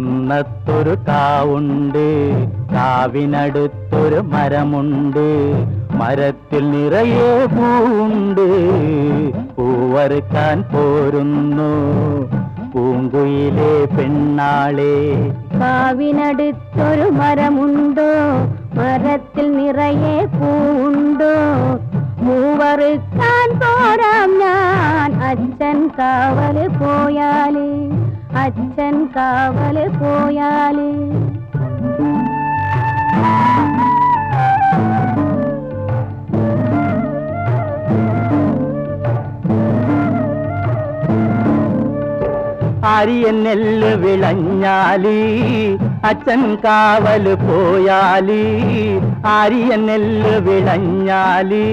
കുന്നത്തൊരു കാവുണ്ട് കാവിനടുത്തൊരു മരമുണ്ട് മരത്തിൽ നിറയെ പൂവുണ്ട്. പൂവറുക്കാൻ പോരുന്നു പൂങ്കുയിലെ പെണ്ണാളെ. കാവിനടുത്തൊരു മരമുണ്ടോ മരത്തിൽ നിറയെ പൂവുണ്ടോ? മൂവറുക്കാൻ പോരാം ഞാൻ അച്ഛൻ കാവൽ പോയാൽ. അച്ഛൻ കാവൽ പോയാൽ? അരിയൻ നെല്ല് വിളഞ്ഞാലി അച്ഛൻ കാവൽ പോയാലി. അരിയൻ നെല്ല് വിളഞ്ഞാലി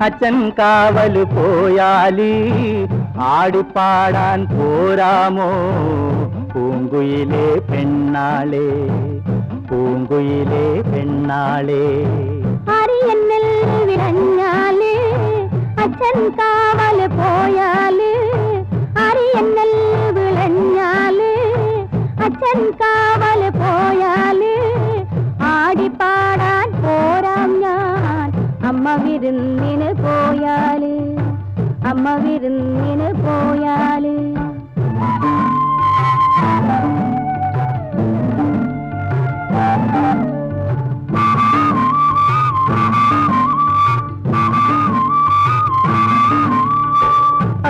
അച്ഛൻ കാവൽ പോയാലി. ആടിപ്പാടാൻ പോരാമോ പൂങ്കുയിലെ പെണ്ണാളെ പൂങ്കുയിലെ പെണ്ണാളെ അറിയന്നിൽ വിളഞ്ഞാൽ അച്ഛൻ കാവൽ പോയാൽ അറിയന്നൽ വിളഞ്ഞാൽ അച്ഛൻ കാവൽ പോയാൽ ആടിപ്പാടാൻ പോരാം ഞാൻ അമ്മ വിരുന്നിന് പോയാൽ അമ്മ വിരുന്നിന് പോയാൽ.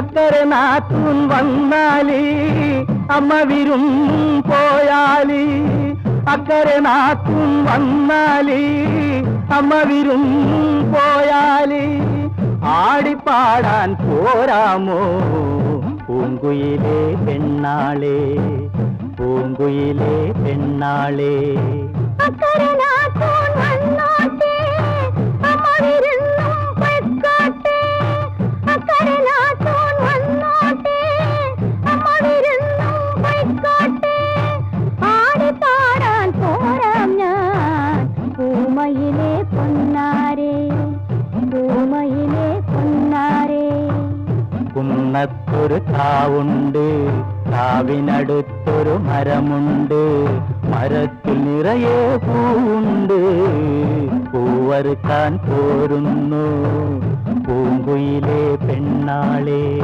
അക്കരെ നാത്തൂൻ വന്നാലി അമ്മ വിരും പോയാൽ. അക്കരെ നാത്തും വന്നാൽ അമ്മ വിരും പോയാലി. ആടിപ്പാടാൻ പോരാമോ പൂങ്കുയിലെ പെണ്ണാളെ പൂങ്കുയിലെ പെണ്ണാളെ കുന്നത്തൊരു കാവുണ്ട് കാവിനടുത്തൊരു മരമുണ്ട്. മരത്തിൽ നിറയെ പൂവുണ്ട്. പൂവറുക്കാൻ പോരുന്നു. പൂങ്കുയിലെ പെണ്ണാളെ